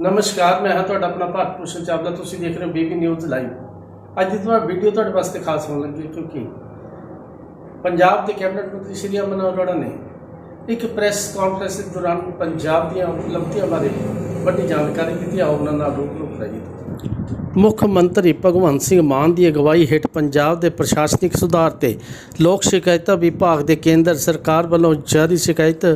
ਨਮਸਕਾਰ, ਮੈਂ ਹਾਂ ਤੁਹਾਡਾ ਆਪਣਾ ਭਾਰਤ ਭੂਸ਼ਣ ਚਾਵਲਾ। ਤੁਸੀਂ ਦੇਖ ਰਹੇ ਹੋ ਬੀਬੀ ਨਿਊਜ਼ ਲਾਈਵ। ਅੱਜ ਦੀ ਤੁਹਾਡੀ ਵੀਡੀਓ ਤੁਹਾਡੇ ਵਾਸਤੇ ਖਾਸ ਹੋਣ ਲੱਗੀ ਕਿਉਂਕਿ ਪੰਜਾਬ ਦੇ ਕੈਬਨਿਟ ਮੰਤਰੀ ਸ਼੍ਰੀ ਅਮਨ ਅਰੋੜਾ ਨੇ ਇੱਕ ਪ੍ਰੈਸ ਕਾਨਫਰੰਸ ਦੇ ਦੌਰਾਨ ਪੰਜਾਬ ਦੀਆਂ ਉਪਲਬਧੀਆਂ ਬਾਰੇ ਵੱਡੀ ਜਾਣਕਾਰੀ ਦਿੱਤੀ। ਆਓ ਉਹਨਾਂ ਨਾਲ ਰੂਬਰੂ ਕਰਾਈਏ ਮੁੱਖ ਮੰਤਰੀ ਭਗਵੰਤ ਸਿੰਘ ਮਾਨ ਦੀ ਅਗਵਾਈ ਹੇਠ ਪੰਜਾਬ ਦੇ ਪ੍ਰਸ਼ਾਸਨਿਕ ਸੁਧਾਰ ਤੇ ਲੋਕ ਸ਼ਿਕਾਇਤਾਂ ਵਿਭਾਗ ਦੇ ਕੇਂਦਰ ਸਰਕਾਰ ਵੱਲੋਂ ਜਾਰੀ ਸ਼ਿਕਾਇਤ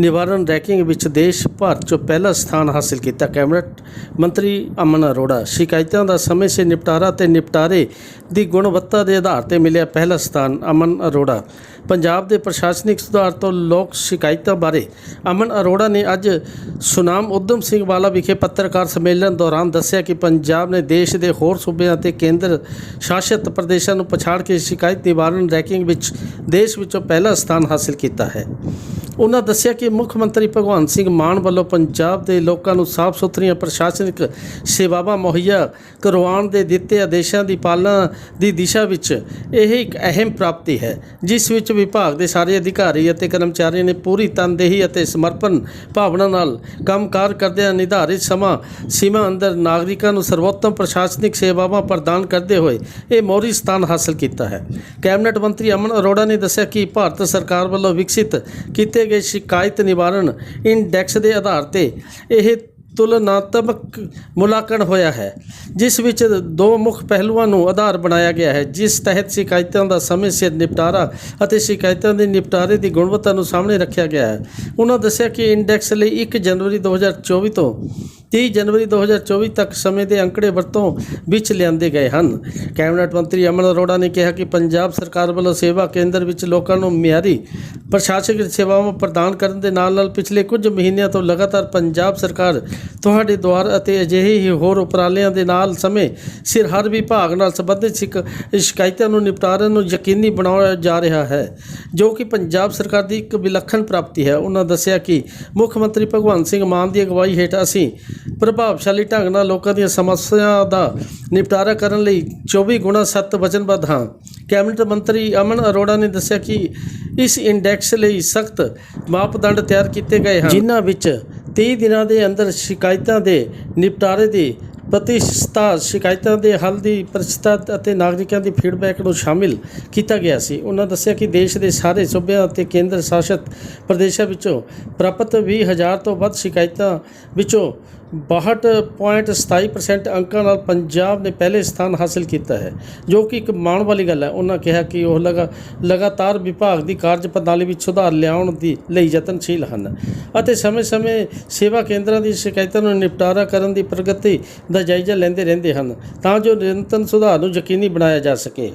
ਨਿਵਾਰਨ ਰੈਂਕਿੰਗ ਵਿੱਚ ਦੇਸ਼ ਭਰ 'ਚੋਂ ਪਹਿਲਾ ਸਥਾਨ ਹਾਸਲ ਕੀਤਾ। ਕੈਬਨਿਟ ਮੰਤਰੀ ਅਮਨ ਅਰੋੜਾ, ਸ਼ਿਕਾਇਤਾਂ ਦਾ ਸਮੇਂ ਸਿਰ ਨਿਪਟਾਰਾ ਤੇ ਨਿਪਟਾਰੇ ਦੀ ਗੁਣਵੱਤਾ ਦੇ ਆਧਾਰ ਤੇ ਮਿਲਿਆ ਪਹਿਲਾ ਸਥਾਨ। ਅਮਨ ਅਰੋੜਾ, ਪੰਜਾਬ ਦੇ ਪ੍ਰਸ਼ਾਸਨਿਕ ਸੁਧਾਰ ਤੋਂ ਲੋਕ ਸ਼ਿਕਾਇਤਾਂ ਬਾਰੇ ਅਮਨ ਅਰੋੜਾ ਨੇ ਅੱਜ ਸੁਨਾਮ ਉਦਮ ਸਿੰਘ ਵਾਲਾ ਵਿਖੇ ਪੱਤਰਕਾਰ ਸੰਮੇਲਨ ਦੌਰਾਨ ਦੱਸਿਆ ਕਿ ਪੰਜਾਬ ਨੇ ਦੇਸ਼ ਦੇ ਹੋਰ ਸੂਬਿਆਂ ਅਤੇ ਕੇਂਦਰ ਸ਼ਾਸਿਤ ਪ੍ਰਦੇਸ਼ਾਂ ਨੂੰ ਪਛਾੜ ਕੇ ਸ਼ਿਕਾਇਤ ਨਿਵਾਰਨ ਰੈਂਕਿੰਗ ਵਿੱਚ ਦੇਸ਼ ਵਿੱਚੋਂ ਪਹਿਲਾ ਸਥਾਨ ਹਾਸਲ ਕੀਤਾ ਹੈ। ਉਹਨਾਂ ਦੱਸਿਆ ਕਿ ਮੁੱਖ ਮੰਤਰੀ ਭਗਵੰਤ ਸਿੰਘ ਮਾਨ ਵੱਲੋਂ ਪੰਜਾਬ ਦੇ ਲੋਕਾਂ ਨੂੰ ਸਾਫ਼ ਸੁਥਰੀਆਂ ਪ੍ਰਸ਼ਾਸਨਿਕ ਸੇਵਾਵਾਂ ਮੁਹੱਈਆ ਕਰਵਾਉਣ ਦੇ ਦਿੱਤੇ ਆਦੇਸ਼ਾਂ ਦੀ ਪਾਲਣਾ ਦੀ ਦਿਸ਼ਾ ਵਿੱਚ ਇਹ ਇੱਕ ਅਹਿਮ ਪ੍ਰਾਪਤੀ ਹੈ, ਜਿਸ ਵਿੱਚ ਵਿਭਾਗ ਦੇ ਸਾਰੇ ਅਧਿਕਾਰੀ ਅਤੇ ਕਰਮਚਾਰੀਆਂ ਨੇ ਪੂਰੀ ਤਨਦੇਹੀ ਅਤੇ ਸਮਰਪਣ ਭਾਵਨਾ ਨਾਲ ਕੰਮਕਾਰ ਕਰਦਿਆਂ ਨਿਰਧਾਰਿਤ ਸਮਾਂ ਸੀਮਾ ਅੰਦਰ ਨਾਗਰਿਕਾਂ ਨੂੰ ਸਰਵੋਤਮ ਪ੍ਰਸ਼ਾਸਨਿਕ ਸੇਵਾਵਾਂ ਪ੍ਰਦਾਨ ਕਰਦੇ ਹੋਏ ਇਹ ਮੋਹਰੀ ਸਥਾਨ ਹਾਸਲ ਕੀਤਾ ਹੈ। ਕੈਬਨਿਟ ਮੰਤਰੀ ਅਮਨ ਅਰੋੜਾ ਨੇ ਦੱਸਿਆ ਕਿ ਭਾਰਤ ਸਰਕਾਰ ਵੱਲੋਂ ਵਿਕਸਿਤ ਕੀਤੇ ਗਏ ਸ਼ਿਕਾਇਤ ਨਿਵਾਰਨ ਇੰਡੈਕਸ ਦੇ ਆਧਾਰ ਤੇ ਇਹ ਤੁਲਨਾਤਮਕ ਮੁਲਾਂਕਣ ਹੋਇਆ ਹੈ, ਜਿਸ ਵਿੱਚ ਦੋ ਮੁੱਖ ਪਹਿਲੂਆਂ ਨੂੰ ਆਧਾਰ ਬਣਾਇਆ ਗਿਆ ਹੈ, ਜਿਸ ਤਹਿਤ ਸ਼ਿਕਾਇਤਾਂ ਦਾ ਸਮੇਂ ਸਿਰ ਨਿਪਟਾਰਾ ਅਤੇ ਸ਼ਿਕਾਇਤਾਂ ਦੇ ਨਿਪਟਾਰੇ ਦੀ ਗੁਣਵੱਤਾ ਨੂੰ ਸਾਹਮਣੇ ਰੱਖਿਆ ਗਿਆ ਹੈ। ਉਹਨਾਂ ਦੱਸਿਆ ਕਿ ਇੰਡੈਕਸ ਲਈ 1 ਜਨਵਰੀ 2024 ਤੋਂ 30 ਜਨਵਰੀ 2024 ਤੱਕ ਸਮੇਂ ਦੇ ਅੰਕੜੇ ਵਰਤੋਂ ਵਿੱਚ ਲਿਆਂਦੇ ਗਏ ਹਨ। ਕੈਬਨਿਟ ਮੰਤਰੀ ਅਮਨ ਅਰੋੜਾ ਨੇ ਕਿਹਾ ਕਿ ਪੰਜਾਬ ਸਰਕਾਰ ਵੱਲੋਂ ਸੇਵਾ ਕੇਂਦਰ ਵਿੱਚ ਲੋਕਾਂ ਨੂੰ ਮਿਆਰੀ ਪ੍ਰਸ਼ਾਸਨਿਕ ਸੇਵਾਵਾਂ ਪ੍ਰਦਾਨ ਕਰਨ ਦੇ ਨਾਲ-ਨਾਲ ਪਿਛਲੇ ਕੁਝ ਮਹੀਨਿਆਂ ਤੋਂ ਲਗਾਤਾਰ ਪੰਜਾਬ ਸਰਕਾਰ ਤੁਹਾਡੇ ਦੁਆਰ ਅਤੇ ਅਜਿਹੇ ਹੀ ਹੋਰ ਉਪਰਾਲਿਆਂ ਦੇ ਨਾਲ ਸਮੇਂ ਸਿਰ ਹਰ ਵਿਭਾਗ ਨਾਲ ਸੰਬੰਧਿਤ ਸ਼ਿਕ- ਸ਼ਿਕਾਇਤਾਂ ਨੂੰ ਨਿਪਟਾਰਨ ਨੂੰ ਯਕੀਨੀ ਬਣਾਉਣਾ ਜਾ ਰਿਹਾ ਹੈ, ਜੋ ਕਿ ਪੰਜਾਬ ਸਰਕਾਰ ਦੀ ਇੱਕ ਵਿਲੱਖਣ ਪ੍ਰਾਪਤੀ ਹੈ। ਉਹਨਾਂ ਦੱਸਿਆ ਕਿ ਮੁੱਖ ਮੰਤਰੀ ਭਗਵੰਤ ਸਿੰਘ ਮਾਨ ਦੀ ਅਗਵਾਈ ਹੇਠ ਅਸੀਂ ਪ੍ਰਭਾਵਸ਼ਾਲੀ ਢੰਗ ਨਾਲ ਲੋਕਾਂ ਦੀਆਂ ਸਮੱਸਿਆਵਾਂ ਦਾ ਨਿਪਟਾਰਾ ਕਰਨ ਲਈ 24 ਗੁਣਾ ਸਖਤ ਵਚਨਬੱਧ ਹਾਂ ਕੈਬਨਿਟ ਮੰਤਰੀ ਅਮਨ ਅਰੋੜਾ ਨੇ ਦੱਸਿਆ ਕਿ ਇਸ ਇੰਡੈਕਸ ਲਈ ਸਖਤ ਮਾਪਦੰਡ ਤਿਆਰ ਕੀਤੇ ਗਏ ਹਨ। ਜਿਨ੍ਹਾਂ ਵਿੱਚ 30 ਦਿਨਾਂ ਦੇ ਅੰਦਰ ਸ਼ਿਕਾਇਤਾਂ ਦੇ ਨਿਪਟਾਰੇ ਦੀ ਪ੍ਰਤੀਸ਼ਤਾ ਸ਼ਿਕਾਇਤਾਂ ਦੇ ਹੱਲ ਦੀ ਪ੍ਰਤੀਸ਼ਤ ਅਤੇ ਨਾਗਰਿਕਾਂ ਦੀ ਫੀਡਬੈਕ ਨੂੰ ਸ਼ਾਮਿਲ ਕੀਤਾ ਗਿਆ ਸੀ। ਉਹਨਾਂ ਦੱਸਿਆ ਕਿ ਦੇਸ਼ ਦੇ ਸਾਰੇ ਸੂਬਿਆਂ ਅਤੇ ਕੇਂਦਰ ਸ਼ਾਸਿਤ ਪ੍ਰਦੇਸ਼ਾਂ ਵਿੱਚੋਂ ਪ੍ਰਾਪਤ 20000 ਤੋਂ ਵੱਧ ਸ਼ਿਕਾਇਤਾਂ ਵਿੱਚੋਂ 62.27% ਅੰਕਾਂ ਨਾਲ ਪੰਜਾਬ ਨੇ ਪਹਿਲੇ ਸਥਾਨ ਹਾਸਲ ਕੀਤਾ ਹੈ, ਜੋ ਕਿ ਇੱਕ ਮਾਣ ਵਾਲੀ ਗੱਲ ਹੈ। ਉਹਨਾਂ ਕਿਹਾ ਕਿ ਉਹ ਲਗਾ, ਲਗਾਤਾਰ ਵਿਭਾਗ ਦੀ ਕਾਰਜ ਪ੍ਰਣਾਲੀ ਵਿੱਚ ਸੁਧਾਰ ਲਿਆਉਣ ਦੀ ਲਈ ਯਤਨਸ਼ੀਲ ਹਨ ਅਤੇ ਸਮੇਂ-ਸਮੇਂ ਸੇਵਾ ਕੇਂਦਰਾਂ ਦੀ ਸ਼ਿਕਾਇਤਾਂ ਨੂੰ ਨਿਪਟਾਰਾ ਕਰਨ ਦੀ ਪ੍ਰਗਤੀ ਦਾ ਜਾਇਜ਼ਾ ਲੈਂਦੇ ਰਹਿੰਦੇ ਹਨ ਤਾਂ ਜੋ ਨਿਰੰਤਰ ਸੁਧਾਰ ਨੂੰ ਯਕੀਨੀ ਬਣਾਇਆ ਜਾ ਸਕੇ।